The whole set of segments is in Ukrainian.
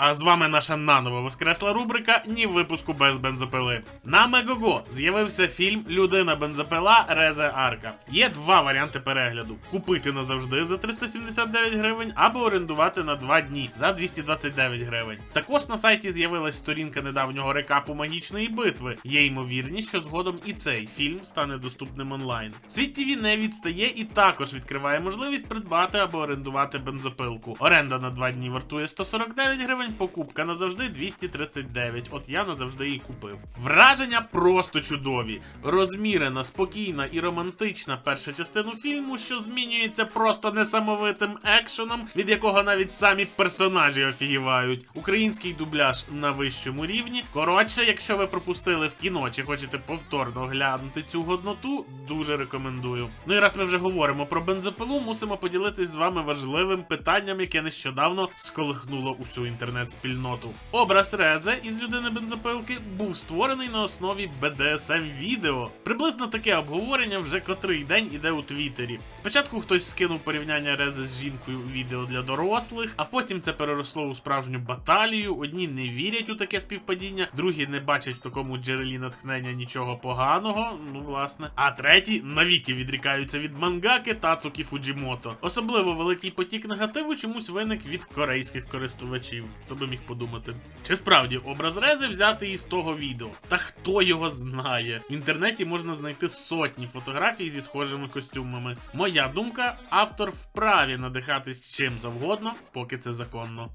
А з вами наша наново воскресла рубрика Ні випуску без бензопили. На Мегого з'явився фільм Людина бензопила Резе Арка. Є два варіанти перегляду: купити назавжди за 379 гривень або орендувати на 2 дні за 229 гривень. Також на сайті з'явилась сторінка недавнього рекапу магічної битви. Є ймовірність, що згодом і цей фільм стане доступним онлайн. Світ ТВ не відстає і також відкриває можливість придбати або орендувати бензопилку. Оренда на 2 дні вартує 149 гривень, покупка назавжди 239. От я назавжди її купив. Враження просто чудові. Розмірена, спокійна і романтична перша частина фільму, що змінюється просто несамовитим екшеном, від якого навіть самі персонажі офігівають. Український дубляж на вищому рівні. Коротше, якщо ви пропустили в кіно чи хочете повторно глянути цю годноту, дуже рекомендую. Ну і раз ми вже говоримо про бензопилу, мусимо поділитись з вами важливим питанням, яке нещодавно сколихнуло усю інтернет-спільноту. Образ Резе із людини бензопилки був створений на основі BDSM відео. Приблизно таке обговорення вже котрий день іде у Твіттері. Спочатку хтось скинув порівняння Резе з жінкою у відео для дорослих, а потім це переросло у справжню баталію. Одні не вірять у таке співпадіння, другі не бачать в такому джерелі натхнення нічого поганого. Ну власне. А треті навіки відрікаються від мангаки Тацукі Фуджімото. Особливо великий потік негативу чомусь виник від корейських користувачів. Хто би міг подумати? Чи справді образ Рези взяти із того відео? Та хто його знає? В інтернеті можна знайти сотні фотографій зі схожими костюмами. Моя думка, автор вправі надихатись чим завгодно, поки це законно.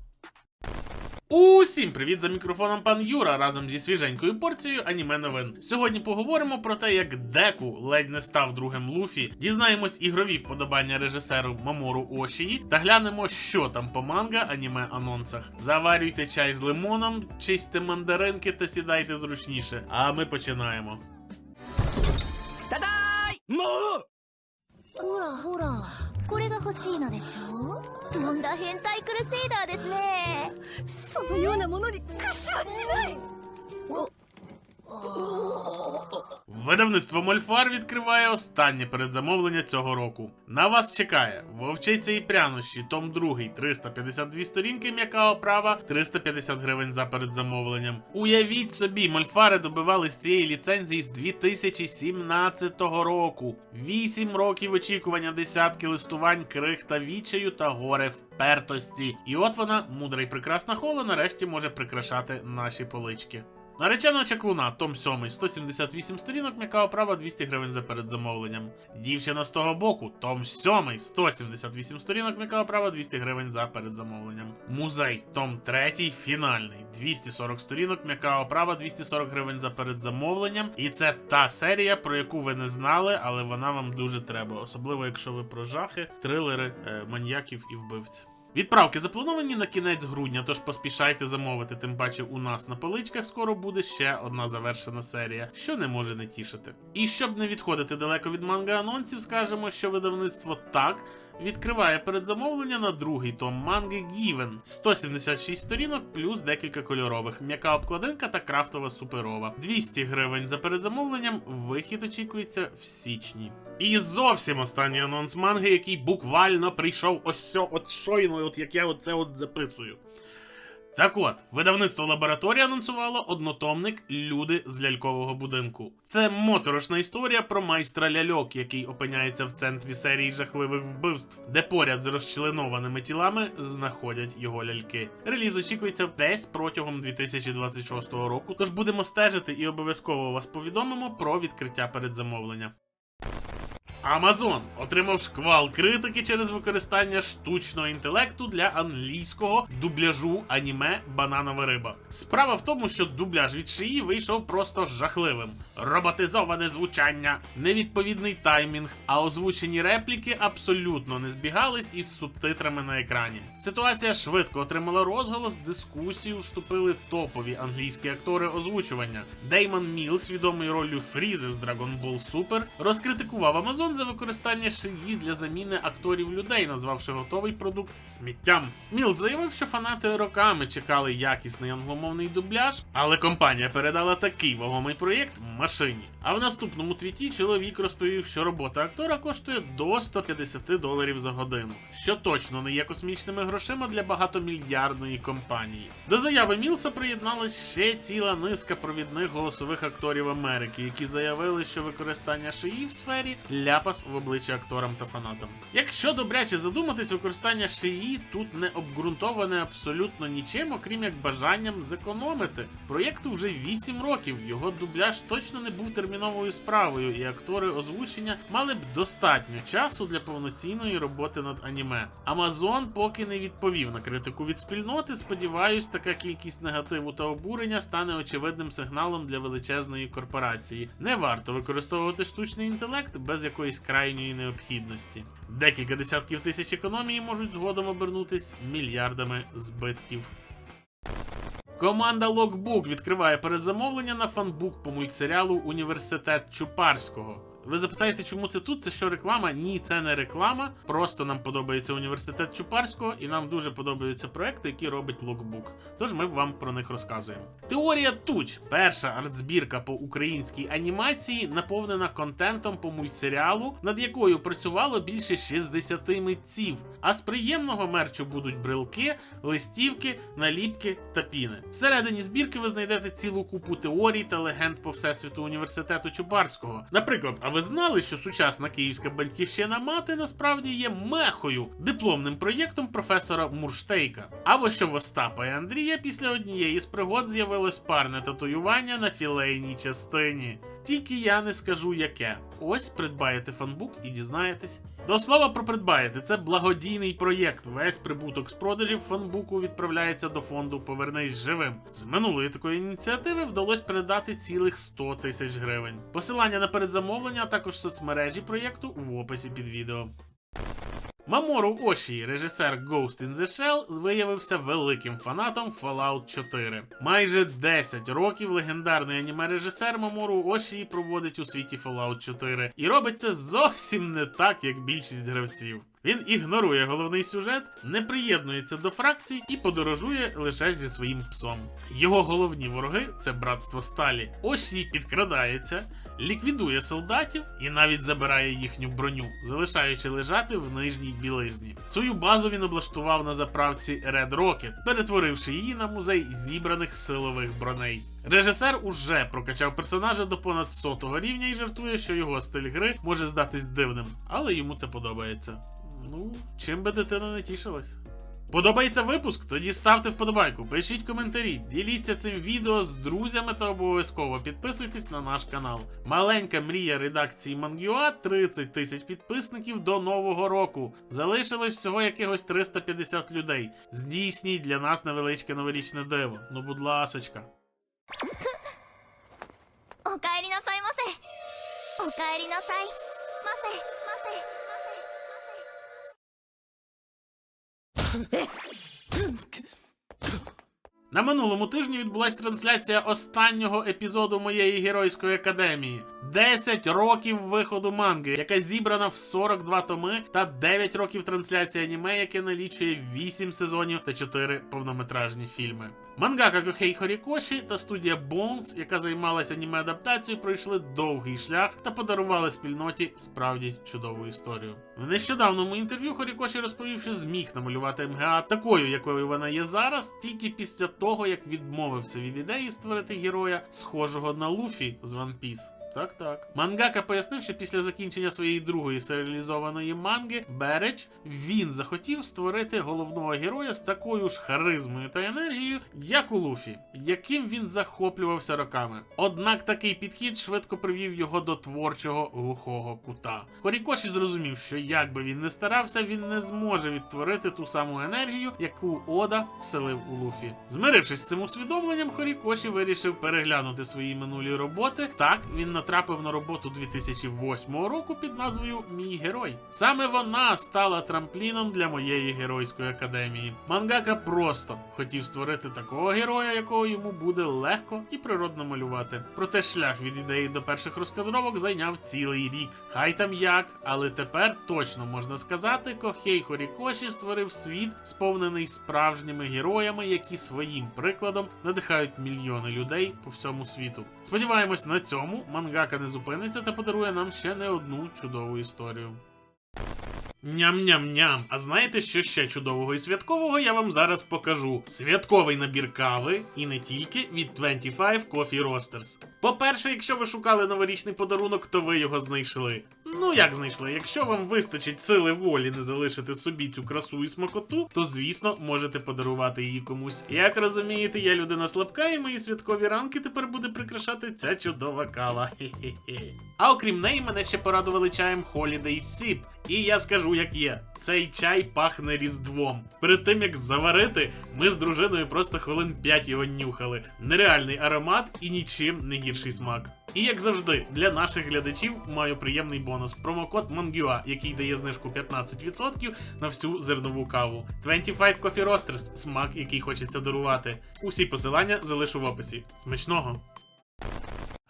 Усім привіт за мікрофоном пан Юра разом зі свіженькою порцією аніме новин. Сьогодні поговоримо про те, як Деку ледь не став другим Луфі. Дізнаємось ігрові вподобання режисеру Мамору Ошії та глянемо, що там по манга аніме анонсах. Заварюйте чай з лимоном, чисте мандаринки та сідайте зручніше. А ми починаємо. Та-дай! Ну! Ура, ура! 欲しいのでしょとんだ変態クルセイダーですね。そのようなものに屈はしない。お Видавництво Мольфар відкриває останнє передзамовлення цього року. На вас чекає Вовчиця і прянощі, том 2, 352 сторінки, м'яка оправа, 350 гривень за передзамовленням. Уявіть собі, мольфари добивались цієї ліцензії з 2017 року. 8 років очікування, десятки листувань, крих та вічаю та горе впертості. І от вона, мудра й прекрасна хола, нарешті може прикрашати наші полички. Наречена чаклуна, том 7, 178 сторінок, м'яка оправа 200 гривень за передзамовленням. Дівчина з того боку, том 7, 178 сторінок, м'яка оправа 200 гривень за передзамовленням. Музей, том 3, фінальний, 240 сторінок, м'яка оправа 240 гривень за передзамовленням. І це та серія, про яку ви не знали, але вона вам дуже треба, особливо якщо ви про жахи, трилери, е, маньяків і вбивців. Відправки заплановані на кінець грудня, тож поспішайте замовити. Тим паче у нас на поличках скоро буде ще одна завершена серія, що не може не тішити. І щоб не відходити далеко від манга анонсів, скажемо, що видавництво так відкриває передзамовлення на другий том манги Given. 176 сторінок плюс декілька кольорових, м'яка обкладинка та крафтова суперова. 200 гривень за передзамовленням. Вихід очікується в січні. І зовсім останній анонс манги, який буквально прийшов ось от щойно, от як я оце от записую. Так от, видавництво лабораторія анонсувало однотомник Люди з лялькового будинку. Це моторошна історія про майстра ляльок, який опиняється в центрі серії жахливих вбивств, де поряд з розчленованими тілами знаходять його ляльки. Реліз очікується десь протягом 2026 року. Тож будемо стежити і обов'язково вас повідомимо про відкриття передзамовлення. Amazon отримав шквал критики через використання штучного інтелекту для англійського дубляжу аніме Бананова риба. Справа в тому, що дубляж від шиї вийшов просто жахливим. Роботизоване звучання, невідповідний таймінг, а озвучені репліки абсолютно не збігались із субтитрами на екрані. Ситуація швидко отримала розголос. Дискусію вступили топові англійські актори озвучування. Деймон Мілс, відомий роллю Фрізи з Dragon Ball Super, розкритикував Amazon За використання шиї для заміни акторів людей, назвавши готовий продукт сміттям. Міл заявив, що фанати роками чекали якісний англомовний дубляж, але компанія передала такий вагомий проєкт машині. А в наступному твіті чоловік розповів, що робота актора коштує до 150 доларів за годину, що точно не є космічними грошима для багатомільярдної компанії. До заяви Мілса приєдналась ще ціла низка провідних голосових акторів Америки, які заявили, що використання шиї в сфері ляпас в обличчя акторам та фанатам. Якщо добряче задуматись, використання шиї тут не обґрунтоване абсолютно нічим, окрім як бажанням зекономити. Проєкту вже 8 років. Його дубляж точно не був терміновою справою, і актори озвучення мали б достатньо часу для повноцінної роботи над аніме. Амазон поки не відповів на критику від спільноти. Сподіваюсь, така кількість негативу та обурення стане очевидним сигналом для величезної корпорації. Не варто використовувати штучний інтелект без якоїсь крайньої необхідності. Декілька десятків тисяч економії можуть згодом обернутись мільярдами збитків. Команда Logbook відкриває передзамовлення на фанбук по мультсеріалу Університет Чупарського. Ви запитаєте, чому це тут? Це що реклама? Ні, це не реклама. Просто нам подобається університет Чупарського, і нам дуже подобаються проекти, які робить Logbook. Тож ми вам про них розказуємо. Теорія Туч перша артзбірка по українській анімації, наповнена контентом по мультсеріалу, над якою працювало більше 60 митців. А з приємного мерчу будуть брелки, листівки, наліпки та піни. Всередині збірки ви знайдете цілу купу теорій та легенд по всесвіту університету Чубарського. Наприклад, ви знали, що сучасна київська батьківщина мати насправді є мехою, дипломним проєктом професора Мурштейка? Або що в Остапа і Андрія після однієї з пригод з'явилось парне татуювання на філейній частині. Тільки я не скажу яке. Ось придбаєте фанбук і дізнаєтесь. До слова про придбаєте, це благодійний проєкт. Весь прибуток з продажів фанбуку відправляється до фонду Повернись живим. З минулої такої ініціативи вдалося передати цілих 100 тисяч гривень. Посилання на передзамовлення, а також соцмережі проєкту в описі під відео. Мамору Оші, режисер Ghost in the Shell, виявився великим фанатом Fallout 4. Майже 10 років легендарний аніме-режисер Мамору Оші проводить у світі Fallout 4 і робить це зовсім не так, як більшість гравців. Він ігнорує головний сюжет, не приєднується до фракцій і подорожує лише зі своїм псом. Його головні вороги це братство Сталі. Оші підкрадається, ліквідує солдатів і навіть забирає їхню броню, залишаючи лежати в нижній білизні. Свою базу він облаштував на заправці Red Rocket, перетворивши її на музей зібраних силових броней. Режисер уже прокачав персонажа до понад сотого рівня і жартує, що його стиль гри може здатись дивним, але йому це подобається. Ну, чим би дитина не тішилась. Подобається випуск? Тоді ставте вподобайку, пишіть коментарі, діліться цим відео з друзями та обов'язково підписуйтесь на наш канал. Маленька мрія редакції Мангюа 30 тисяч підписників до нового року. Залишилось всього якихось 350 людей. Здійсніть для нас невеличке новорічне диво. Ну, будь ласочка. Окарі насай, масе. Окарі насай, масе. На минулому тижні відбулася трансляція останнього епізоду моєї геройської академії. 10 років виходу манги, яка зібрана в 42 томи, та 9 років трансляції аніме, яке налічує 8 сезонів та 4 повнометражні фільми. Мангака Кохей Хорікоші та студія Bones, яка займалася аніме адаптацією, пройшли довгий шлях та подарували спільноті справді чудову історію. В нещодавному інтерв'ю Хорікоші розповів, що зміг намалювати МГА такою, якою вона є зараз, тільки після того, як відмовився від ідеї створити героя, схожого на Луфі з One Piece. Так, так. Мангака пояснив, що після закінчення своєї другої серіалізованої манги Береч він захотів створити головного героя з такою ж харизмою та енергією, як у Луфі, яким він захоплювався роками. Однак такий підхід швидко привів його до творчого глухого кута. Хорікоші зрозумів, що як би він не старався, він не зможе відтворити ту саму енергію, яку Ода вселив у Луфі. Змирившись з цим усвідомленням, Хорікоші вирішив переглянути свої минулі роботи. Так він натрапив на роботу 2008 року під назвою Мій герой. Саме вона стала трампліном для моєї геройської академії. Мангака просто хотів створити такого героя, якого йому буде легко і природно малювати. Проте шлях від ідеї до перших розкадровок зайняв цілий рік. Хай там як, але тепер точно можна сказати, Кохей Хорікоші створив світ, сповнений справжніми героями, які своїм прикладом надихають мільйони людей по всьому світу. Сподіваємось, на цьому мангака не зупиниться та подарує нам ще не одну чудову історію. Ням-ням-ням. А знаєте, що ще чудового і святкового я вам зараз покажу? Святковий набір кави і не тільки від 25 Coffee Roasters. По-перше, якщо ви шукали новорічний подарунок, то ви його знайшли. Ну як знайшли? Якщо вам вистачить сили волі не залишити собі цю красу і смакоту, то звісно можете подарувати її комусь. Як розумієте, я людина слабка, і мої святкові ранки тепер буде прикрашати ця чудова кава. Хе-хе-хе. А окрім неї, мене ще порадували чаєм Holiday Sip. І я скажу, як є: цей чай пахне різдвом. Перед тим як заварити, ми з дружиною просто хвилин 5 його нюхали. Нереальний аромат і нічим не гірший смак. І як завжди, для наших глядачів маю приємний бонус: промокод MANGUA, який дає знижку 15% на всю зернову каву. 25 Coffee Roasters – смак, який хочеться дарувати. Усі посилання залишу в описі. Смачного!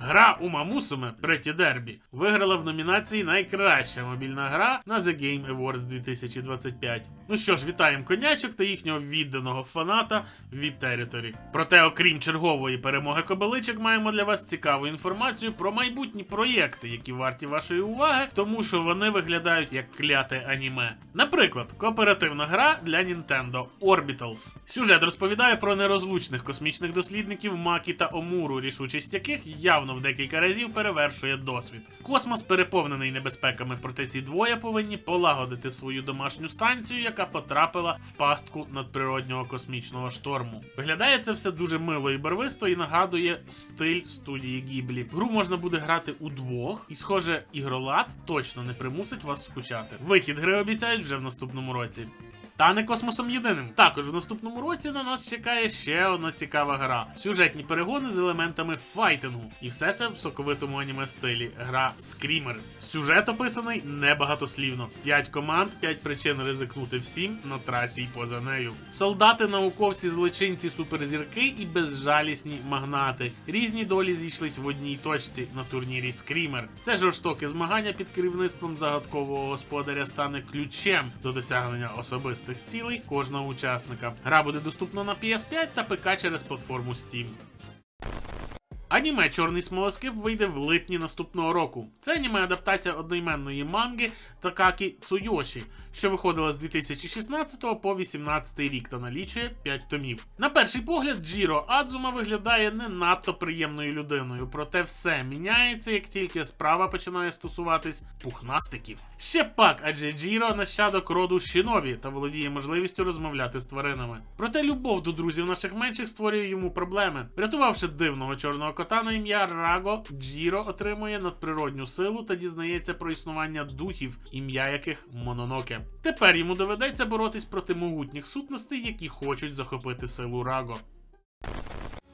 Гра Ума Мусуме Преті Дербі виграла в номінації Найкраща мобільна гра на The Game Awards 2025. Ну що ж, вітаємо конячок та їхнього відданого фаната VIP Territory. Проте, окрім чергової перемоги кобеличок, маємо для вас цікаву інформацію про майбутні проєкти, які варті вашої уваги, тому що вони виглядають як кляте аніме. Наприклад, кооперативна гра для Nintendo Orbitals. Сюжет розповідає про нерозлучних космічних дослідників Макі та Омуру, рішучість яких явно в декілька разів перевершує досвід. Космос переповнений небезпеками, проте ці двоє повинні полагодити свою домашню станцію, яка потрапила в пастку надприроднього космічного шторму. Виглядає це все дуже мило і барвисто і нагадує стиль студії Гіблі. Гру можна буде грати удвох, і, схоже, ігролад точно не примусить вас скучати. Вихід гри обіцяють вже в наступному році. Та не космосом єдиним. Також в наступному році на нас чекає ще одна цікава гра: сюжетні перегони з елементами файтингу. І все це в соковитому аніме стилі. Гра Скрімер. Сюжет описаний небагатослівно. П'ять команд, п'ять причин ризикнути всім на трасі й поза нею. Солдати, науковці, злочинці, суперзірки і безжалісні магнати. Різні долі зійшлись в одній точці на турнірі Скрімер. Це жорстоке змагання під керівництвом загадкового господаря стане ключем до досягнення особистих цілей кожного учасника. Гра буде доступна на PS5 та ПК через платформу Steam. Аніме Чорний смолоскип вийде в липні наступного року. Це аніме адаптація одноіменної манги Такакі Цуйоші, що виходила з 2016 по 2018 рік та налічує 5 томів. На перший погляд, Джіро Адзума виглядає не надто приємною людиною, проте все міняється, як тільки справа починає стосуватись пухнастиків. Ще пак, адже Джіро нащадок роду Шинобі та володіє можливістю розмовляти з тваринами. Проте любов до друзів наших менших створює йому проблеми. Врятувавши дивного чорного кота на ім'я Раго, Джіро отримує надприродню силу та дізнається про існування духів, ім'я яких Мононоке. Тепер йому доведеться боротись проти могутніх сутностей, які хочуть захопити силу Раго.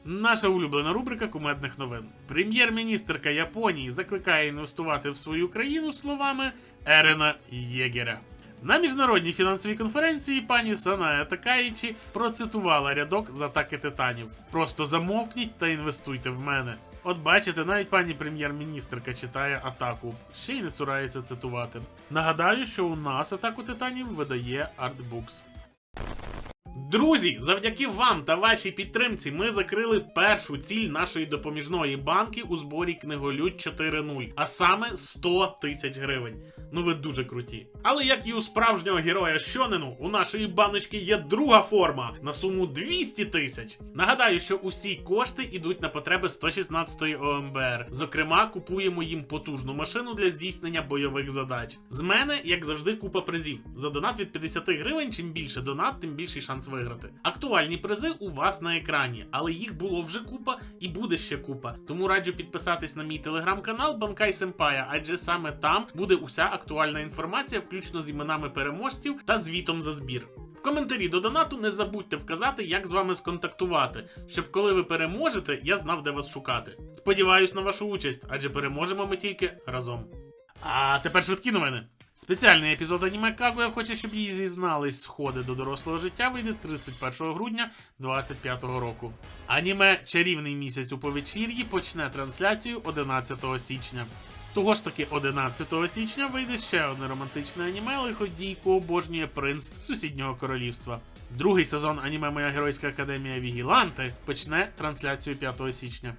Наша улюблена рубрика кумедних новин. Прем'єр-міністерка Японії закликає інвестувати в свою країну словами Ерена Єгеря. На міжнародній фінансовій конференції пані Саная Такаїчі процитувала рядок з атаки титанів: Просто замовкніть та інвестуйте в мене. От бачите, навіть пані прем'єр-міністрка читає атаку, ще й не цурається цитувати. Нагадаю, що у нас атаку титанів видає Artbooks. Друзі, завдяки вам та вашій підтримці ми закрили першу ціль нашої допоміжної банки у зборі книголюд 4.0, а саме 100 тисяч гривень. Ну ви дуже круті. Але як і у справжнього героя Щонену, у нашої баночки є друга форма на суму 200 тисяч. Нагадаю, що усі кошти йдуть на потреби 116-ї ОМБР. Зокрема, купуємо їм потужну машину для здійснення бойових задач. З мене, як завжди, купа призів. За донат від 50 гривень, чим більше донат, тим більший шанс виграти. Актуальні призи у вас на екрані, але їх було вже купа і буде ще купа. Тому раджу підписатись на мій телеграм-канал Банкай Сенпая, адже саме там буде уся актуальна інформація, включно з іменами переможців та звітом за збір. В коментарі до донату не забудьте вказати, як з вами сконтактувати, щоб коли ви переможете, я знав, де вас шукати. Сподіваюсь на вашу участь, адже переможемо ми тільки разом. А тепер швидкі новини. Спеціальний епізод аніме Кагуя хоче, щоб її зізнались сходи до дорослого життя вийде 31 грудня 2025 року. Аніме Чарівний місяць у повечір'ї почне трансляцію 11 січня. Того ж таки 11 січня вийде ще одне романтичне аніме лиходійку обожнює принц сусіднього королівства. Другий сезон аніме Моя геройська академія Вігіланти почне трансляцію 5 січня.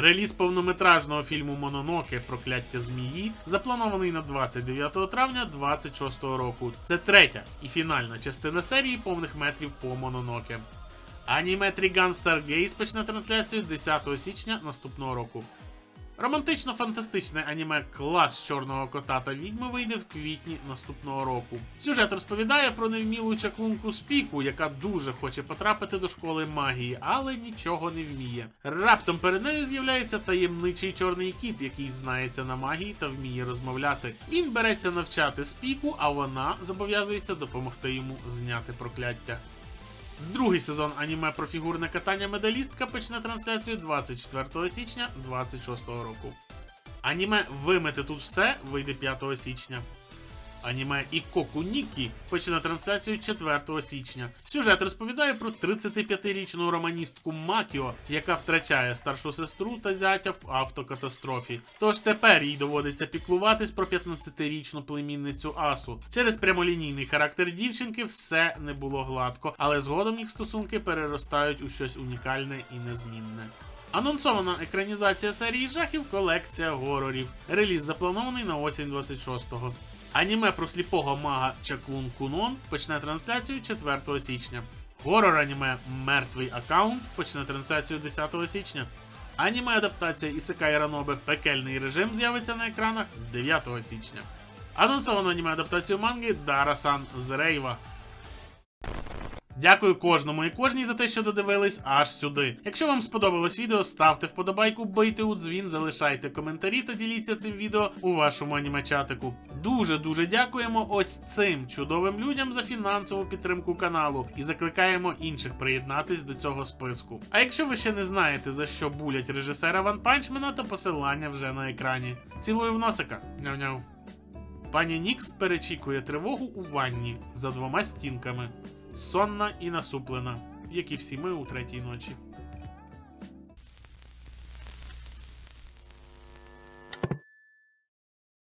Реліз повнометражного фільму Мононоке Прокляття змії запланований на 29 травня 26 року. Це третя і фінальна частина серії повних метрів по Мононоке. Аніме Тріган Старгейс почне трансляцію 10 січня наступного року. Романтично-фантастичне аніме Клас чорного кота та відьми вийде в квітні наступного року. Сюжет розповідає про невмілу чаклунку Спіку, яка дуже хоче потрапити до школи магії, але нічого не вміє. Раптом перед нею з'являється таємничий чорний кіт, який знається на магії та вміє розмовляти. Він береться навчати Спіку, а вона зобов'язується допомогти йому зняти прокляття. Другий сезон аніме про фігурне катання медалістка почне трансляцію 24 січня 2026 року. Аніме Вимити тут все вийде 5 січня. Аніме Ікоку Нікі почне трансляцію 4 січня. Сюжет розповідає про 35-річну романістку Макіо, яка втрачає старшу сестру та зятя в автокатастрофі. Тож тепер їй доводиться піклуватись про 15-річну племінницю Асу. Через прямолінійний характер дівчинки все не було гладко, але згодом їх стосунки переростають у щось унікальне і незмінне. Анонсована екранізація серії жахів колекція горорів. Реліз запланований на осінь 26-го. Аніме про сліпого мага Чакун Кунон почне трансляцію 4 січня. Горор аніме Мертвий аккаунт почне трансляцію 10 січня. Аніме адаптація Ісекай Ранобе Пекельний режим з'явиться на екранах 9 січня. Анонсовано аніме адаптацію манги Дара-сан з Рейва. Дякую кожному і кожній за те, що додивились аж сюди. Якщо вам сподобалось відео, ставте вподобайку, бийте у дзвін, залишайте коментарі та діліться цим відео у вашому анімечатику. Дуже дуже дякуємо ось цим чудовим людям за фінансову підтримку каналу і закликаємо інших приєднатись до цього списку. А якщо ви ще не знаєте за що булять режисера Ван Панчмена, то посилання вже на екрані. Цілую в носика. Няв-няв. Пані Нікс перечікує тривогу у ванні за двома стінками. Сонна і насуплена, як і всі ми у третій ночі.